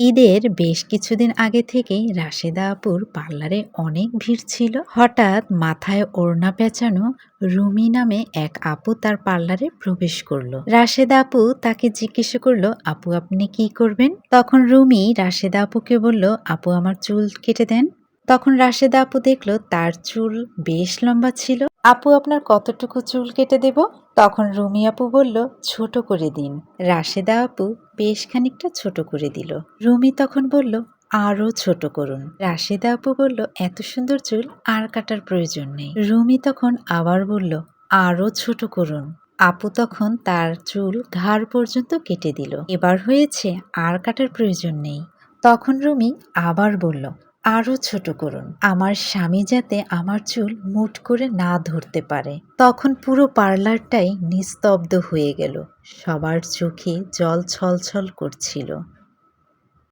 ঈদের বেশ কিছুদিন আগে থেকেই রাশেদা আপুর পার্লারে অনেক ভিড় ছিল। হঠাৎ মাথায় ওড়না পেঁচানো রুমি নামে এক আপু তার পার্লারে প্রবেশ করল। রাশেদা আপু তাকে জিজ্ঞেস করল, আপু, আপনি কি করবেন? তখন রুমি রাশেদা আপুকে বলল, আপু, আমার চুল কেটে দেন। তখন রাশেদা আপু দেখল তার চুল বেশ লম্বা ছিল। আপু আপনার কতটুকু চুল কেটে দেব? তখন রুমি আপু বলল, ছোট করে দিন। রাশেদা আপু বেশ খানিকটা ছোট করে দিল। রুমি তখন বলল আরও ছোট করুন। রাশেদা আপু বলল, এত সুন্দর চুল, আর কাটার প্রয়োজন নেই। রুমি তখন আবার বলল আরও ছোট করুন। আপু তখন তার চুল ঘাড় পর্যন্ত কেটে দিল। এবার হয়েছে, আর কাটার প্রয়োজন নেই। তখন রুমি আবার বলল আরও ছোট করুন। আমার স্বামী যাতে আমার চুল মুট করে না ধরতে পারে। তখন পুরো পার্লারটাই নিস্তব্ধ হয়ে গেল। সবার চোখে জল ছলছল করছিল।